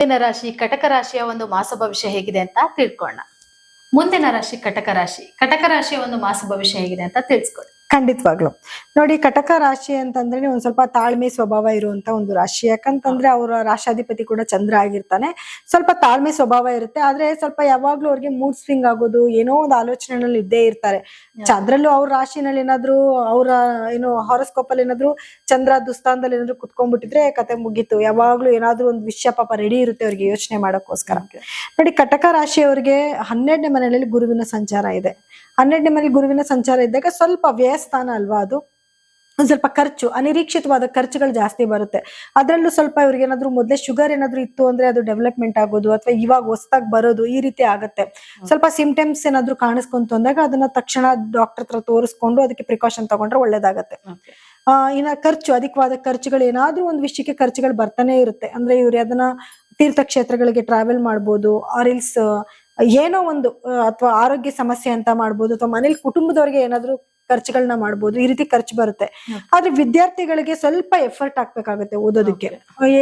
ಮುಂದಿನ ರಾಶಿ ಕಟಕ ರಾಶಿಯ ಒಂದು ಮಾಸ ಭವಿಷ್ಯ ಹೇಗಿದೆ ಅಂತ ತಿಳ್ಕೊಳ್ಳೋಣ. ಮುಂದಿನ ರಾಶಿ ಕಟಕ ರಾಶಿ. ಕಟಕ ರಾಶಿಯ ಒಂದು ಮಾಸ ಭವಿಷ್ಯ ಹೇಗಿದೆ ಅಂತ ತಿಳಿಸ್ಕೊಡಿ. ಖಂಡಿತವಾಗ್ಲು. ನೋಡಿ ಕಟಕ ರಾಶಿ ಅಂತಂದ್ರೆ ಒಂದ್ ಸ್ವಲ್ಪ ತಾಳ್ಮೆ ಸ್ವಭಾವ ಇರುವಂತ ಒಂದು ರಾಶಿ. ಯಾಕಂತಂದ್ರೆ ಅವರ ರಾಷ್ಟ್ರಾಧಿಪತಿ ಕೂಡ ಚಂದ್ರ ಆಗಿರ್ತಾನೆ. ಸ್ವಲ್ಪ ತಾಳ್ಮೆ ಸ್ವಭಾವ ಇರುತ್ತೆ. ಆದ್ರೆ ಸ್ವಲ್ಪ ಯಾವಾಗ್ಲೂ ಅವ್ರಿಗೆ ಮೂಡ್ ಸ್ವಿಂಗ್ ಆಗೋದು ಏನೋ ಒಂದು ಆಲೋಚನೆನಲ್ಲಿ ಇದ್ದೇ ಇರ್ತಾರೆ. ಅದ್ರಲ್ಲೂ ಅವ್ರ ರಾಶಿನಲ್ಲಿ ಏನಾದ್ರು ಅವರ ಏನು ಹಾರೋಸ್ಕೋಪ್ ಅಲ್ಲಿ ಏನಾದ್ರು ಚಂದ್ರ ದುಸ್ಥಾನದಲ್ಲಿ ಏನಾದ್ರು ಕುತ್ಕೊಂಡ್ಬಿಟ್ಟಿದ್ರೆ ಕತೆ ಮುಗೀತು. ಯಾವಾಗ್ಲೂ ಏನಾದ್ರು ಒಂದು ವಿಷಯ ಪಾಪ ರೆಡಿ ಇರುತ್ತೆ ಅವ್ರಿಗೆ ಯೋಚನೆ ಮಾಡೋಕ್ಕೋಸ್ಕರ. ನೋಡಿ ಕಟಕ ರಾಶಿಯವರಿಗೆ ಹನ್ನೆರಡನೇ ಮನೆಯಲ್ಲಿ ಗುರುವಿನ ಸಂಚಾರ ಇದೆ. ಹನ್ನೆರಡನೇ ಮನೇಲಿ ಗುರುವಿನ ಸಂಚಾರ ಇದ್ದಾಗ ಸ್ವಲ್ಪ ವ್ಯಯಸ್ಥಾನ ಅಲ್ವಾ ಅದು? ಒಂದ್ ಸ್ವಲ್ಪ ಖರ್ಚು ಅನಿರೀಕ್ಷಿತವಾದ ಖರ್ಚುಗಳು ಜಾಸ್ತಿ ಬರುತ್ತೆ. ಅದರಲ್ಲೂ ಸ್ವಲ್ಪ ಇವ್ರಿಗೆ ಏನಾದ್ರು ಮೊದಲೇ ಶುಗರ್ ಏನಾದ್ರು ಇತ್ತು ಅಂದ್ರೆ ಅದು ಡೆವಲಪ್ಮೆಂಟ್ ಆಗೋದು ಅಥವಾ ಇವಾಗ ಹೊಸದಾಗಿ ಬರೋದು ಈ ರೀತಿ ಆಗುತ್ತೆ. ಸ್ವಲ್ಪ ಸಿಂಪ್ಟಮ್ಸ್ ಏನಾದ್ರು ಕಾಣಿಸ್ಕೊಂತು ಅಂದಾಗ ಅದನ್ನ ತಕ್ಷಣ ಡಾಕ್ಟರ್ ಹತ್ರ ತೋರಿಸ್ಕೊಂಡು ಅದಕ್ಕೆ ಪ್ರಿಕಾಷನ್ ತಗೊಂಡ್ರೆ ಒಳ್ಳೇದಾಗತ್ತೆ. ಆ ಇನ್ನ ಖರ್ಚು ಅಧಿಕವಾದ ಖರ್ಚುಗಳು ಏನಾದ್ರೂ ಒಂದು ವಿಷಯಕ್ಕೆ ಖರ್ಚುಗಳು ಬರ್ತಾನೆ ಇರುತ್ತೆ. ಅಂದ್ರೆ ಇವ್ರು ಅದನ್ನ ತೀರ್ಥಕ್ಷೇತ್ರಗಳಿಗೆ ಟ್ರಾವೆಲ್ ಮಾಡ್ಬೋದು ಆರಿಲ್ಸ್ ಏನೋ ಒಂದು ಅಥವಾ ಆರೋಗ್ಯ ಸಮಸ್ಯೆ ಅಂತ ಮಾಡ್ಬೋದು ಅಥವಾ ಮನೇಲಿ ಕುಟುಂಬದವ್ರಿಗೆ ಏನಾದ್ರು ಖರ್ಚುಗಳನ್ನ ಮಾಡ್ಬೋದು ಈ ರೀತಿ ಖರ್ಚು ಬರುತ್ತೆ. ಆದ್ರೆ ವಿದ್ಯಾರ್ಥಿಗಳಿಗೆ ಸ್ವಲ್ಪ ಎಫರ್ಟ್ ಹಾಕ್ಬೇಕಾಗುತ್ತೆ ಓದೋದಕ್ಕೆ.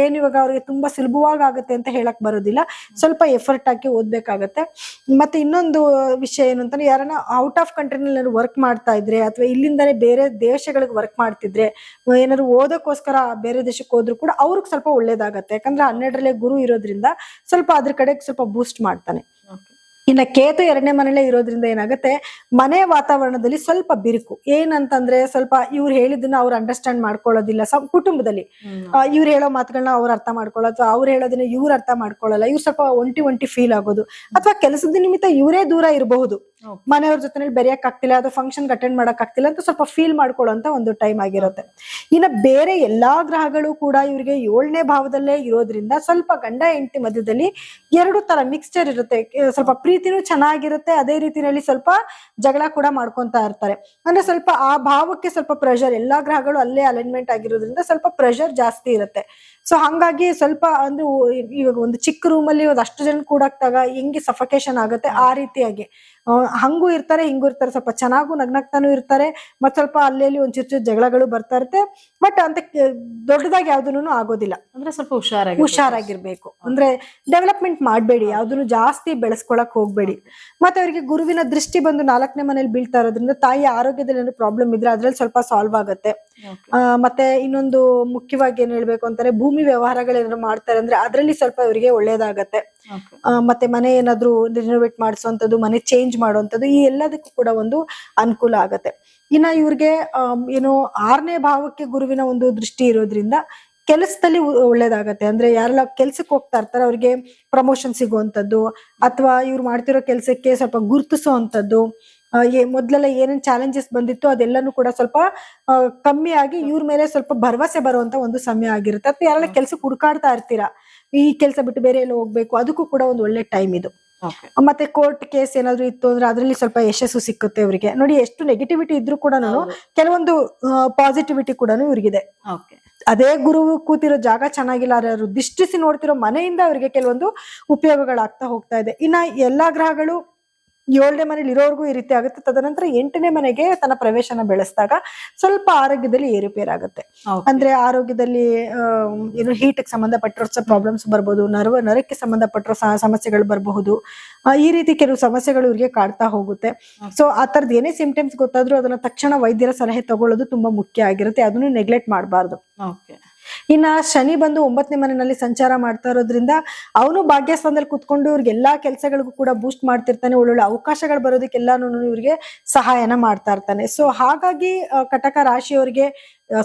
ಏನ್ ಇವಾಗ ಅವ್ರಿಗೆ ತುಂಬಾ ಸುಲಭವಾಗಿ ಆಗುತ್ತೆ ಅಂತ ಹೇಳಕ್ ಬರೋದಿಲ್ಲ. ಸ್ವಲ್ಪ ಎಫರ್ಟ್ ಹಾಕಿ ಓದ್ಬೇಕಾಗತ್ತೆ. ಮತ್ತೆ ಇನ್ನೊಂದು ವಿಷಯ ಏನು ಅಂತಂದ್ರೆ ಯಾರನ್ನ ಔಟ್ ಆಫ್ ಕಂಟ್ರಿನಲ್ಲಿ ವರ್ಕ್ ಮಾಡ್ತಾ ಇದ್ರೆ ಅಥವಾ ಇಲ್ಲಿಂದಾನೇ ಬೇರೆ ದೇಶಗಳಿಗೆ ವರ್ಕ್ ಮಾಡ್ತಿದ್ರೆ ಏನಾದ್ರು ಓದೋಕ್ಕೋಸ್ಕರ ಬೇರೆ ದೇಶಕ್ಕೆ ಹೋದ್ರು ಕೂಡ ಅವ್ರಿಗೆ ಸ್ವಲ್ಪ ಒಳ್ಳೇದಾಗತ್ತೆ. ಯಾಕಂದ್ರೆ ಹನ್ನೆರಡರಲ್ಲೇ ಗುರು ಇರೋದ್ರಿಂದ ಸ್ವಲ್ಪ ಅದ್ರ ಕಡೆಗೆ ಸ್ವಲ್ಪ ಬೂಸ್ಟ್ ಮಾಡ್ತಾನೆ. ಇನ್ನ ಕೇತು ಎರಡನೇ ಮನೇಲೆ ಇರೋದ್ರಿಂದ ಏನಾಗುತ್ತೆ? ಮನೆ ವಾತಾವರಣದಲ್ಲಿ ಸ್ವಲ್ಪ ಬಿರುಕು. ಏನಂತಂದ್ರೆ ಸ್ವಲ್ಪ ಇವ್ರು ಹೇಳಿದ್ದನ್ನ ಅವ್ರು ಅಂಡರ್ಸ್ಟ್ಯಾಂಡ್ ಮಾಡ್ಕೊಳ್ಳೋದಿಲ್ಲ ಸಮ ಕುಟುಂಬದಲ್ಲಿ. ಇವ್ರು ಹೇಳೋ ಮಾತುಗಳನ್ನ ಅವ್ರು ಅರ್ಥ ಮಾಡ್ಕೊಳ್ಳೋ ಅಥವಾ ಅವ್ರು ಹೇಳೋದನ್ನ ಇವ್ರು ಅರ್ಥ ಮಾಡ್ಕೊಳ್ಳಲ್ಲ. ಇವ್ರು ಸ್ವಲ್ಪ ಒಂಟಿ ಒಂಟಿ ಫೀಲ್ ಆಗೋದು. ಅಥವಾ ಕೆಲಸದ ನಿಮಿತ್ತ ಇವರೇ ದೂರ ಇರಬಹುದು. ಮನೆಯವ್ರ ಜೊತೆ ಬೆರೆಯಕ್ ಆಗ್ತಿಲ್ಲ ಅಥವಾ ಫಂಕ್ಷನ್ ಅಟೆಂಡ್ ಮಾಡಕ್ ಆಗ್ತಿಲ್ಲ ಅಂತ ಸ್ವಲ್ಪ ಫೀಲ್ ಮಾಡ್ಕೊಳ್ಳೋಂತ ಒಂದು ಟೈಮ್ ಆಗಿರುತ್ತೆ. ಇನ್ನ ಬೇರೆ ಎಲ್ಲಾ ಗ್ರಹಗಳು ಕೂಡ ಇವ್ರಿಗೆ ಏಳನೇ ಭಾವದಲ್ಲೇ ಇರೋದ್ರಿಂದ ಸ್ವಲ್ಪ ಗಂಡ ಹೆಂಡತಿ ಮಧ್ಯದಲ್ಲಿ ಎರಡು ತರ ಮಿಕ್ಸ್ಚರ್ ಇರುತ್ತೆ. ಸ್ವಲ್ಪ ಸ್ವಲ್ಪ ಪ್ರೀತಿನೂ ಚೆನ್ನಾಗಿರುತ್ತೆ, ಅದೇ ರೀತಿನಲ್ಲಿ ಸ್ವಲ್ಪ ಜಗಳ ಕೂಡ ಮಾಡ್ಕೊಂತಾ ಇರ್ತಾರೆ. ಅಂದ್ರೆ ಸ್ವಲ್ಪ ಆ ಭಾವಕ್ಕೆ ಸ್ವಲ್ಪ ಪ್ರೆಷರ್ ಎಲ್ಲಾ ಗ್ರಹಗಳು ಅಲ್ಲೇ ಅಲೈನ್ಮೆಂಟ್ ಆಗಿರೋದ್ರಿಂದ ಸ್ವಲ್ಪ ಪ್ರೆಷರ್ ಜಾಸ್ತಿ ಇರುತ್ತೆ. ಸೊ ಹಂಗಾಗಿ ಸ್ವಲ್ಪ ಅಂದ್ರೆ ಇವಾಗ ಒಂದು ಚಿಕ್ಕ ರೂಮಲ್ಲಿ ಒಂದು ಅಷ್ಟು ಜನ ಕೂಡಾಕ್ದಾಗ ಹೆಂಗೆ ಸಫಕೇಶನ್ ಆಗುತ್ತೆ ಆ ರೀತಿಯಾಗಿ. ಹಂಗೂ ಇರ್ತಾರೆ ಹಿಂಗೂ ಇರ್ತಾರೆ. ಸ್ವಲ್ಪ ಚೆನ್ನಾಗೂ ನಗ್ನಗ್ತಾನು ಇರ್ತಾರೆ. ಮತ್ತೆ ಸ್ವಲ್ಪ ಅಲ್ಲಿ ಒಂದ್ ಚಿಕ್ಕ ಜಗಳಗಳು ಬರ್ತಾ ಇರುತ್ತೆ. ಬಟ್ ಅಂತ ದೊಡ್ಡದಾಗಿ ಯಾವ್ದೂನು ಆಗೋದಿಲ್ಲ. ಅಂದ್ರೆ ಸ್ವಲ್ಪ ಹುಷಾರಾಗಿ ಹುಷಾರಾಗಿರ್ಬೇಕು. ಅಂದ್ರೆ ಡೆವಲಪ್ಮೆಂಟ್ ಮಾಡಬೇಡಿ. ಯಾವ್ದನ್ನು ಜಾಸ್ತಿ ಬೆಳೆಸ್ಕೊಳಕ್ ಹೋಗ್ಬೇಡಿ. ಮತ್ತೆ ಅವರಿಗೆ ಗುರುವಿನ ದೃಷ್ಟಿ ಬಂದು ನಾಲ್ಕನೇ ಮನೇಲಿ ಬೀಳ್ತಾ ಇರೋದ್ರಿಂದ ತಾಯಿ ಆರೋಗ್ಯದಲ್ಲಿ ಏನೋ ಪ್ರಾಬ್ಲಮ್ ಇದ್ರೆ ಅದ್ರಲ್ಲಿ ಸ್ವಲ್ಪ ಸಾಲ್ವ್ ಆಗುತ್ತೆ. ಮತ್ತೆ ಇನ್ನೊಂದು ಮುಖ್ಯವಾಗಿ ಏನ್ ಹೇಳ್ಬೇಕು ಅಂತಾರೆ ಭೂಮಿ ವ್ಯವಹಾರಗಳೇನಾದ್ರು ಮಾಡ್ತಾರೆ ಅಂದ್ರೆ ಅದ್ರಲ್ಲಿ ಸ್ವಲ್ಪ ಇವರಿಗೆ ಒಳ್ಳೇದಾಗತ್ತೆ. ಮತ್ತೆ ಮನೆ ಏನಾದ್ರು ರಿನೋವೇಟ್ ಮಾಡಿಸುವಂತದ್ದು ಮನೆ ಚೇಂಜ್ ಮಾಡುವಂತದ್ದು ಈ ಎಲ್ಲದಕ್ಕೂ ಕೂಡ ಒಂದು ಅನುಕೂಲ ಆಗತ್ತೆ. ಇನ್ನ ಇವ್ರಿಗೆ ಏನು ಆರನೇ ಭಾವಕ್ಕೆ ಗುರುವಿನ ಒಂದು ದೃಷ್ಟಿ ಇರೋದ್ರಿಂದ ಕೆಲಸದಲ್ಲಿ ಒಳ್ಳೇದಾಗತ್ತೆ. ಅಂದ್ರೆ ಯಾರೆಲ್ಲ ಕೆಲ್ಸಕ್ಕೆ ಹೋಗ್ತಾ ಇರ್ತಾರೆ, ಅವ್ರಿಗೆ ಪ್ರಮೋಷನ್ ಸಿಗುವಂಥದ್ದು, ಅಥವಾ ಇವ್ರು ಮಾಡ್ತಿರೋ ಕೆಲಸಕ್ಕೆ ಸ್ವಲ್ಪ ಗುರುತಿಸುವಂಥದ್ದು ಏ, ಮೊದ್ಲೆಲ್ಲ ಏನೇನ್ ಚಾಲೆಂಜಸ್ ಬಂದಿತ್ತು ಅದೆಲ್ಲನೂ ಕೂಡ ಸ್ವಲ್ಪ ಕಮ್ಮಿ ಆಗಿ ಇವ್ರ ಮೇಲೆ ಸ್ವಲ್ಪ ಭರವಸೆ ಬರುವಂತ ಒಂದು ಸಮಯ ಆಗಿರುತ್ತೆ. ಅಥವಾ ಯಾರೆಲ್ಲ ಕೆಲ್ಸಕ್ಕೆ ಹುಡುಕಾಡ್ತಾ ಇರ್ತೀರಾ, ಈ ಕೆಲಸ ಬಿಟ್ಟು ಬೇರೆ ಎಲ್ಲ ಹೋಗ್ಬೇಕು, ಅದಕ್ಕೂ ಕೂಡ ಒಂದು ಒಳ್ಳೆ ಟೈಮ್ ಇದು. ಮತ್ತೆ ಕೋರ್ಟ್ ಕೇಸ್ ಏನಾದ್ರು ಇತ್ತು ಅಂದ್ರೆ ಅದರಲ್ಲಿ ಸ್ವಲ್ಪ ಯಶಸ್ಸು ಸಿಕ್ಕುತ್ತೆ ಇವರಿಗೆ. ನೋಡಿ ಎಷ್ಟು ನೆಗೆಟಿವಿಟಿ ಇದ್ರೂ ಕೂಡ ಕೆಲವೊಂದು ಪಾಸಿಟಿವಿಟಿ ಕೂಡ ಇವ್ರಿಗಿದೆ. ಅದೇ ಗುರು ಕೂತಿರೋ ಜಾಗ ಚೆನ್ನಾಗಿಲ್ಲ ಅವರು ದಿಷ್ಟಿಸಿ ನೋಡ್ತಿರೋ ಮನೆಯಿಂದ ಅವರಿಗೆ ಕೆಲವೊಂದು ಉಪಯೋಗಗಳಾಗ್ತಾ ಹೋಗ್ತಾ ಇದೆ. ಇನ್ನ ಎಲ್ಲಾ ಗ್ರಹಗಳು ಏಳನೇ ಮನೇಲಿ ಇರೋರ್ಗು ಈ ರೀತಿ ಆಗುತ್ತೆ. ತದನಂತರ ಎಂಟನೇ ಮನೆಗೆ ತನ್ನ ಪ್ರವೇಶನ ಬೆಳೆಸಿದಾಗ ಸ್ವಲ್ಪ ಆರೋಗ್ಯದಲ್ಲಿ ಏರುಪೇರಾಗುತ್ತೆ. ಅಂದ್ರೆ ಆರೋಗ್ಯದಲ್ಲಿ ಏನು ಹೀಟ್ ಸಂಬಂಧಪಟ್ಟಿರೋ ಪ್ರಾಬ್ಲಮ್ಸ್ ಬರ್ಬೋದು ನರ್ವ ನರಕ್ಕೆ ಸಂಬಂಧಪಟ್ಟಿರೋ ಸಮಸ್ಯೆಗಳು ಬರಬಹುದು. ಈ ರೀತಿ ಕೆಲವು ಸಮಸ್ಯೆಗಳು ಇವ್ರಿಗೆ ಕಾಡ್ತಾ ಹೋಗುತ್ತೆ. ಸೊ ಆ ತರದ್ ಏನೇ ಸಿಂಪ್ಟಮ್ಸ್ ಗೊತ್ತಾದ್ರೂ ಅದನ್ನ ತಕ್ಷಣ ವೈದ್ಯರ ಸಲಹೆ ತಗೊಳ್ಳೋದು ತುಂಬಾ ಮುಖ್ಯ ಆಗಿರುತ್ತೆ. ಅದನ್ನು ನೆಗ್ಲೆಕ್ಟ್ ಮಾಡಬಾರ್ದು. ಓಕೆ ಇನ್ನ ಶನಿ ಬಂದು ಒಂಬತ್ತನೇ ಮನೆಯಲ್ಲಿ ಸಂಚಾರ ಮಾಡ್ತಾ ಇರೋದ್ರಿಂದ ಅವನು ಭಾಗ್ಯಸ್ಥಾನದಲ್ಲಿ ಕುತ್ಕೊಂಡು ಇವ್ರಿಗೆ ಎಲ್ಲಾ ಕೆಲಸಗಳಿಗೂ ಕೂಡ ಬೂಸ್ಟ್ ಮಾಡ್ತಿರ್ತಾನೆ. ಒಳ್ಳೊಳ್ಳೆ ಅವಕಾಶಗಳು ಬರೋದಕ್ಕೆಲ್ಲಾನು ಇವ್ರಿಗೆ ಸಹಾಯನ ಮಾಡ್ತಾ ಇರ್ತಾನೆ. ಸೊ ಹಾಗಾಗಿ ಕಟಕ ರಾಶಿಯವರಿಗೆ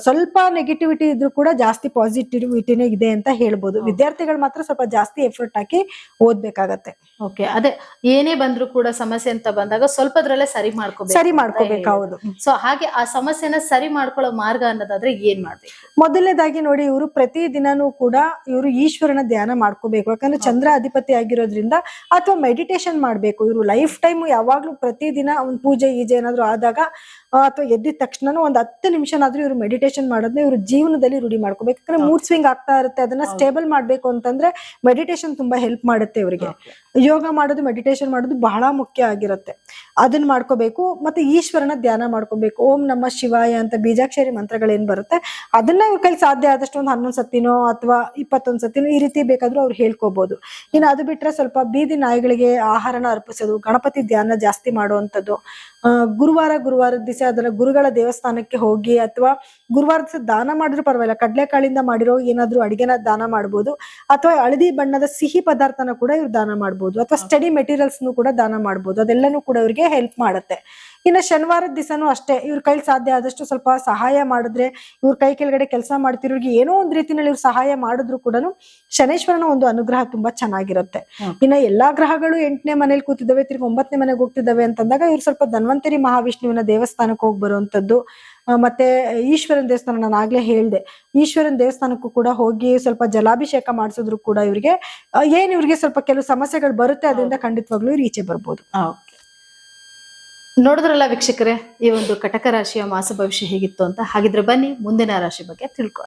ಸ್ವಲ್ಪ ನೆಗೆಟಿವಿಟಿ ಇದ್ರೂ ಕೂಡ ಜಾಸ್ತಿ ಪಾಸಿಟಿವಿಟಿನೇ ಇದೆ ಅಂತ ಹೇಳ್ಬೋದು. ವಿದ್ಯಾರ್ಥಿಗಳು ಮಾತ್ರ ಸ್ವಲ್ಪ ಜಾಸ್ತಿ ಎಫರ್ಟ್ ಹಾಕಿ ಓದ್ಬೇಕಾಗತ್ತೆ. ಓಕೆ ಅದೇ ಏನೇ ಬಂದ್ರು ಕೂಡ ಸಮಸ್ಯೆ ಅಂತ ಬಂದಾಗ ಸ್ವಲ್ಪದ್ರಲ್ಲೇ ಸರಿ ಮಾಡ್ಕೋಬೇಕು ಸರಿ ಮಾಡ್ಕೋಬೇಕು ಹೌದು. ಸೊ ಹಾಗೆ ಆ ಸಮಸ್ಯೆನ ಸರಿ ಮಾಡ್ಕೊಳ್ಳೋ ಮಾರ್ಗ ಅನ್ನೋದಾದ್ರೆ ಏನ್ ಮಾಡ್ಬೇಕು? ಮೊದಲನೇದಾಗಿ ನೋಡಿ ಇವರು ಪ್ರತಿ ದಿನಾನೂ ಕೂಡ ಇವರು ಈಶ್ವರನ ಧ್ಯಾನ ಮಾಡ್ಕೋಬೇಕು. ಯಾಕಂದ್ರೆ ಚಂದ್ರ ಅಧಿಪತಿ ಆಗಿರೋದ್ರಿಂದ ಅಥವಾ ಮೆಡಿಟೇಷನ್ ಮಾಡ್ಬೇಕು. ಇವರು ಲೈಫ್ ಟೈಮ್ ಯಾವಾಗ್ಲೂ ಪ್ರತಿ ದಿನ ಒಂದು ಪೂಜೆ ಈಜೆ ಏನಾದ್ರು ಆದಾಗ ಅಥವಾ ಎದ್ದಿದ ತಕ್ಷಣ ಒಂದು ಹತ್ತು ನಿಮಿಷನಾದ್ರೂ ಇವರು ಮೆಡಿಟೇಷನ್ ಮಾಡೋದನ್ನ ಇವರು ಜೀವನದಲ್ಲಿ ರೂಢಿ ಮಾಡ್ಕೋಬೇಕು. ಯಾಕಂದ್ರೆ ಮೂಡ್ ಸ್ವಿಂಗ್ ಆಗ್ತಾ ಇರುತ್ತೆ ಅದನ್ನ ಸ್ಟೇಬಲ್ ಮಾಡ್ಬೇಕು ಅಂತಂದ್ರೆ ಮೆಡಿಟೇಷನ್ ತುಂಬಾ ಹೆಲ್ಪ್ ಮಾಡುತ್ತೆ ಇವರಿಗೆ. ಯೋಗ ಮಾಡೋದು ಮೆಡಿಟೇಷನ್ ಮಾಡೋದು ಬಹಳ ಮುಖ್ಯ ಆಗಿರುತ್ತೆ. ಅದನ್ನ ಮಾಡ್ಕೋಬೇಕು ಮತ್ತೆ ಈಶ್ವರನ ಧ್ಯಾನ ಮಾಡ್ಕೋಬೇಕು. ಓಂ ನಮ್ಮ ಶಿವಾಯ ಅಂತ ಬೀಜಾಕ್ಷರಿ ಮಂತ್ರಗಳೇನ್ ಬರುತ್ತೆ ಅದನ್ನ ಇವ್ರ ಕೈಲಿ ಸಾಧ್ಯ ಆದಷ್ಟು ಒಂದು ಹನ್ನೊಂದು ಸತಿನೋ ಅಥವಾ ಇಪ್ಪತ್ತೊಂದು ಸತಿನೋ ಈ ರೀತಿ ಬೇಕಾದ್ರೂ ಅವ್ರು ಹೇಳ್ಕೋಬಹುದು ಇನ್ನು ಅದು ಬಿಟ್ರೆ ಸ್ವಲ್ಪ ಬೀದಿ ನಾಯಿಗಳಿಗೆ ಆಹಾರನ ಅರ್ಪಿಸೋದು ಗಣಪತಿ ಧ್ಯಾನ ಜಾಸ್ತಿ ಮಾಡುವಂಥದ್ದು. ಗುರುವಾರ ಗುರುವಾರದ ದಿವಸ ಅದರ ಗುರುಗಳ ದೇವಸ್ಥಾನಕ್ಕೆ ಹೋಗಿ ಅಥವಾ ಗುರುವಾರದ ದಿವಸ ದಾನ ಮಾಡಿದ್ರು ಪರವಾಗಿಲ್ಲ. ಕಡಲೆಕಾಳಿಂದ ಮಾಡಿರೋ ಏನಾದ್ರೂ ಅಡಿಗೆನ ದಾನ ಮಾಡ್ಬೋದು. ಅಥವಾ ಹಳದಿ ಬಣ್ಣದ ಸಿಹಿ ಪದಾರ್ಥನ ಕೂಡ ಇವ್ರು ದಾನ ಮಾಡ್ಬೋದು. ಅಥವಾ ಸ್ಟಡಿ ಮೆಟೀರಿಯಲ್ಸ್ ಕೂಡ ದಾನ ಮಾಡ್ಬೋದು. ಅದೆಲ್ಲನೂ ಕೂಡ ಇವ್ರಿಗೆ ಹೆಲ್ಪ್ ಮಾಡುತ್ತೆ. ಇನ್ನು ಶನಿವಾರದ ದಿವಸನೂ ಅಷ್ಟೇ. ಇವ್ರ ಕೈಲಿ ಸಾಧ್ಯ ಆದಷ್ಟು ಸ್ವಲ್ಪ ಸಹಾಯ ಮಾಡಿದ್ರೆ ಇವ್ರ ಕೈ ಕೆಳಗಡೆ ಕೆಲಸ ಮಾಡ್ತಿರೋರಿಗೆ ಏನೋ ಒಂದು ರೀತಿಯಲ್ಲಿ ಇವ್ರು ಸಹಾಯ ಮಾಡಿದ್ರು ಕೂಡ ಶನೇಶ್ವರನ ಒಂದು ಅನುಗ್ರಹ ತುಂಬಾ ಚೆನ್ನಾಗಿರುತ್ತೆ. ಇನ್ನ ಎಲ್ಲಾ ಗ್ರಹಗಳು ಎಂಟನೇ ಮನೇಲಿ ಕೂತಿದ್ದಾವೆ ತಿರ್ಗಿ ಒಂಬತ್ತನೇ ಮನೆಗೆ ಹೋಗ್ತಿದ್ದಾವೆ ಅಂತಂದಾಗ ಇವ್ರು ಸ್ವಲ್ಪ ಧನ್ವಂತರಿ ಮಹಾವಿಷ್ಣುವಿನ ದೇವಸ್ಥಾನಕ್ಕೆ ಹೋಗಿ ಬರುವಂತದ್ದು ಮತ್ತೆ ಈಶ್ವರನ ದೇವಸ್ಥಾನ ನಾನು ಆಗ್ಲೇ ಹೇಳ್ದೆ. ಈಶ್ವರನ ದೇವಸ್ಥಾನಕ್ಕೂ ಕೂಡ ಹೋಗಿ ಸ್ವಲ್ಪ ಜಲಾಭಿಷೇಕ ಮಾಡಿಸಿದ್ರು ಕೂಡ ಇವ್ರಿಗೆ. ಏನ್ ಇವ್ರಿಗೆ ಸ್ವಲ್ಪ ಕೆಲವು ಸಮಸ್ಯೆಗಳು ಬರುತ್ತೆ ಅದರಿಂದ ಖಂಡಿತವಾಗ್ಲೂ ಇವ್ರು ಈಚೆ ಬರ್ಬೋದು. ನೋಡಿದ್ರಲ್ಲ ವೀಕ್ಷಕರೇ, ಈ ಒಂದು ಕಟಕ ರಾಶಿಯ ಮಾಸ ಭವಿಷ್ಯ ಹೇಗಿತ್ತು ಅಂತ? ಹಾಗಿದ್ರೆ ಬನ್ನಿ, ಮುಂದಿನ ರಾಶಿ ಬಗ್ಗೆ ತಿಳ್ಕೊಳ್ಳೋಣ